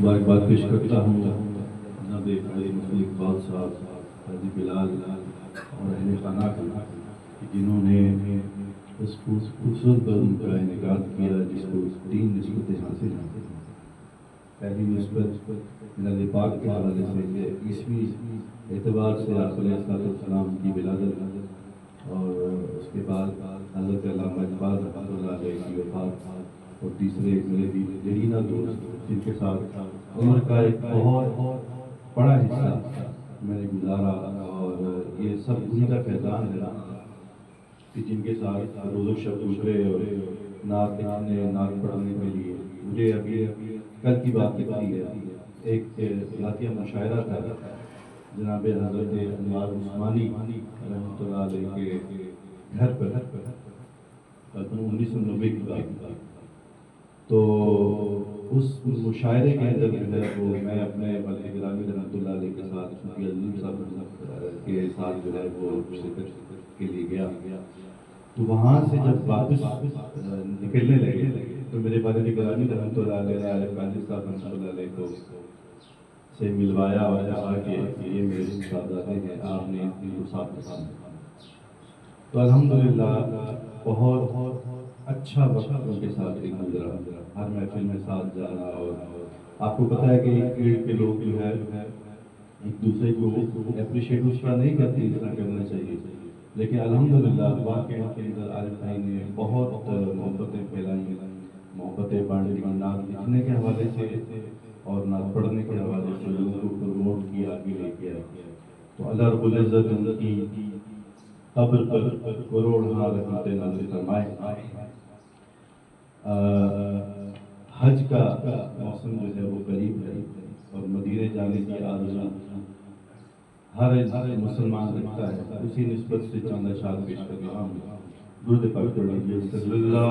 مبارکباد پیش کرتا ہوں جناب علی مسلم اقبال صاحب حاجی بلال اور اہل خانہ کا جنہوں نے اس خوبصورت قدم کا انعقاد کیا، جس کو تین نسبتیں حاصل ہیں۔ پہلی نسبت ملاد پاک کے حوالے سے عیسوی اعتبار سے آپ علیہ السلام السلام کی ولادت اور اس کے بعد حضرت علامہ اقبال رحمۃ اللہ علیہ کی وفات۔ اور تیسرے میرے بھی جرینا دوست جن کے ساتھ عمر کا ایک بہت بڑا حصہ میں نے گزارا اور یہ سب انہیں کا فیضان ہے کہ جن کے ساتھ روز و شب گزرے اور نعت پڑھانے نعت پڑھانے کے لیے مجھے ابھی کل کی بات کی ہے ایک ذاتیہ مشاعرہ تھا۔ جناب حضرت انوار عثمانی رحمۃ اللہ علیہ کے گھر پر انیس سو نبے کی بات۔ تو اس مشاعرے کے اندر جو ہے وہ میں اپنے والد گرامی رحمۃ اللہ علیہ کے ساتھ چونکہ عظیم صاحب کے ساتھ جو ہے وہ شرکت کے لیے گیا۔ تو وہاں سے جب واپس نکلنے لگے، تو میرے والد گرامی رحمۃ اللہ علیہ علیہ قادر صاحب رحمۃ اللہ علیہ کو سے ملوایا اور کہا کہ یہ میرے شہزادے ہیں، آپ نے ان کو ساتھ پسند تو الحمدللہ، بہت اچھا وقت ان کے ساتھ ایک گزرا۔ ہر محفل میں ساتھ جانا اور آپ کو پتہ ہے کہ ایک پیڑ کے لوگ جو ہے، ایک دوسرے کو اپریشیٹ اس طرح نہیں کرتے اس طرح کرنا چاہیے۔ لیکن الحمدللہ واقعہ کے اندر عارف بھائی نے بہت محبتیں پھیلائی محبتیں بانٹی نعت لکھنے کے حوالے سے اور نعت پڑھنے کے حوالے سے لوگوں کو پروموٹ کیا آگے لے کے آئے تو اللہ رب العزت ان کی قبر پر کروڑ ہاں رحمت نازل فرمائے۔ حج کا موسم جو ہے وہ قریب ہے اور مدینے جانے کی آرزو ہر ہر مسلمان رکھتا ہے، اسی نسبت سے چاندہ شاد پیش کر رہا ہوں۔ درود پاک صلی اللہ